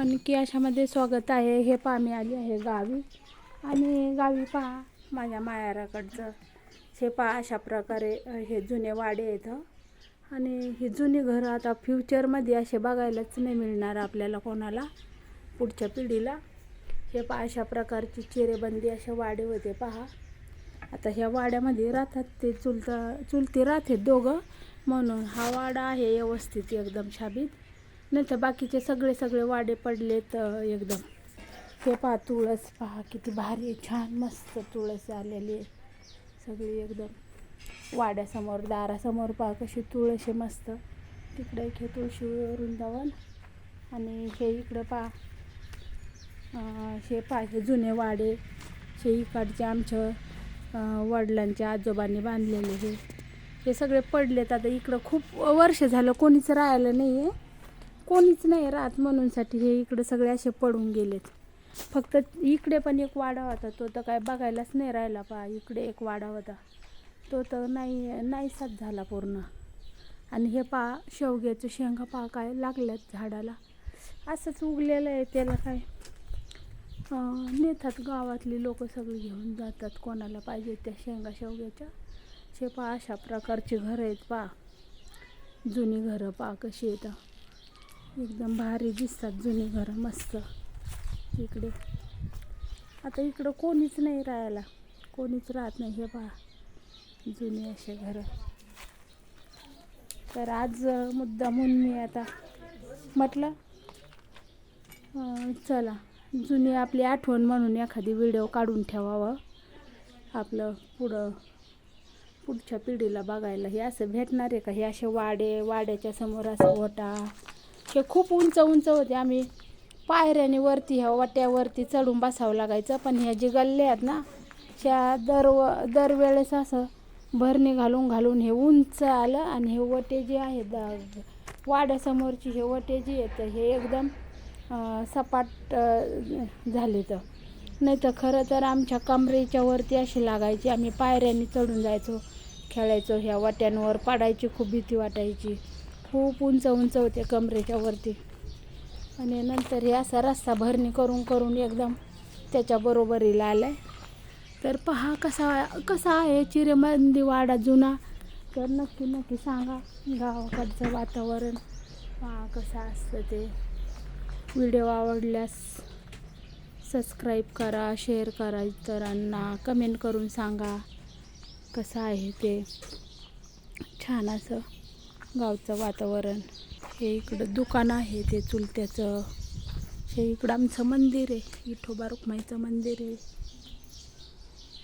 मन की अशामध्ये स्वागत आहे. हे पा मी आली आहे गावी. आणि गावी पहा माझ्या मायाराकडचं हे पहा अशा प्रकारे हे जुने वाडे आहेत. आणि ही जुनी घरं आता फ्युचरमध्ये असे बघायलाच नाही मिळणार आपल्याला कोणाला पुढच्या पिढीला. हे पहा अशा प्रकारची चिरेबंदी असे वाडे होते पहा. आता ह्या वाड्यामध्ये राहतात ते चुलता चुलते राहते दोघं. म्हणून हा वाडा आहे व्यवस्थित एकदम शाबीत. नंतर बाकीचे सगळे सगळे वाडे पडलेत एकदम. ते पहा तुळस पहा किती भारी आहे, छान मस्त तुळस आलेली आहे. सगळी एकदम वाड्यासमोर दारासमोर पहा कशी तुळस आहे मस्त. तिकडे एक हे तुळशी वृंदावन आणि हे इकडं पहा. हे पहा हे जुने वाडे. हे इकडचे आमच्या वडिलांच्या आजोबांनी बांधलेले हे. हे सगळे पडलेत. आता इकडं खूप वर्ष झालं कोणीच राहिलं नाही आहे कोणीच नाही राहत म्हणूनसाठी हे इकडं सगळे असे पडून गेलेत. फक्त इकडे पण एक वाडा होता तो तर काय बघायलाच नाही राहिला पहा इकडे एक वाडा होता. तो तर नाही नाहीसाच झाला पूर्ण. आणि हे पहा शेवग्याचं शेंगा पा काय लागल्यात झाडाला. असंच उगलेलं आहे त्याला काय. नेतात गावातली लोक सगळी घेऊन जातात कोणाला पाहिजे त्या शेंगा शेवग्याच्या. शे पहा अशा प्रकारची घरं आहेत पहा जुनी घरं पा कशी येतं एकदम भारी दिसतात जुनी घरं मस्त. इकडे. आता इकडं कोणीच नाही राहायला. कोणीच राहत नाही हे पहा. जुनी असे घरं. तर आज मुद्दा म्हणून मी आता म्हटलं चला. जुनी आपली आठवण म्हणून एखादी व्हिडिओ काढून ठेवावं. आपलं पुढं पुढच्या पिढीला बघायला. हे असं भेटणार आहे का? हे असे वाडे वाड्याच्या समोर असं ओटा हे खूप उंच उंच होते. आम्ही पायऱ्याने वरती ह्या वाट्यावरती चढून बसावं लागायचं. पण ह्या जे गल्ले आहेत ना त्या दर दरवेळेस असं भरणी घालून घालून हे उंच आलं आणि हे वटे जे आहेत दा- वाड्यासमोरची हे वटे जे आहेत हे एकदम सपाट झाले तर नाही तर खरं तर आमच्या कमरेच्या वरती अशी लागायची. आम्ही पायऱ्यांनी चढून जायचो खेळायचो ह्या वाट्यांवर पडायची खूप भीती वाटायची. खूप उंच उंच होते कमरेच्या वरती. आणि नंतर हे असा रस्ता भरणी करून करून एकदम त्याच्या बरोबरीला आला आहे तर पहा कसा कसा आहे चिरेमंदी वाडा जुना. तर नक्की नक्की सांगा गावाकडचं वातावरण. पहा कसं असतं ते. व्हिडिओ आवडल्यास सबस्क्राईब करा शेअर करा इतरांना. कमेंट करून सांगा कसं आहे ते. छान असं. गावचं वातावरण. हे इकडं दुकान आहे ते चुलत्याचं. हे इकडं आमचं मंदिर आहे विठोबा रुक्माईचं मंदिर आहे.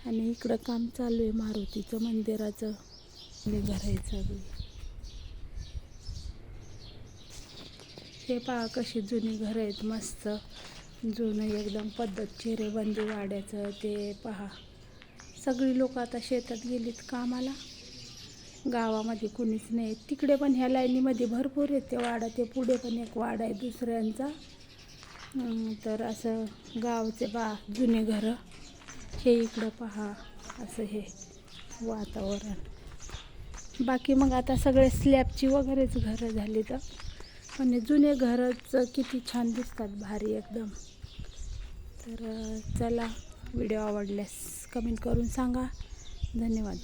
आणि इकडं काम चालू आहे मारुतीचं मंदिराचं. हे घर आहे हे पहा कशी जुनी घरं आहेत मस्त. जुनं एकदम पद्धत चिरेबंदी वाड्याचं ते पहा. सगळी लोक आता शेतात गेलीत कामाला. गावामध्ये कुणीच नाही. तिकडे पण ह्या लाईनीमध्ये भरपूर आहेत ते वाडा. ते पुढे पण एक वाडा आहे दुसऱ्यांचा. तर असं गावचे बा जुने घरं. हे इकडं पहा. असं हे वातावरण. बाकी मग आता सगळे स्लॅबची वगैरेच घरं झाली तर. पण जुने घरच किती छान दिसतात भारी एकदम. तर चला व्हिडिओ आवडल्यास कमेंट करून सांगा. धन्यवाद.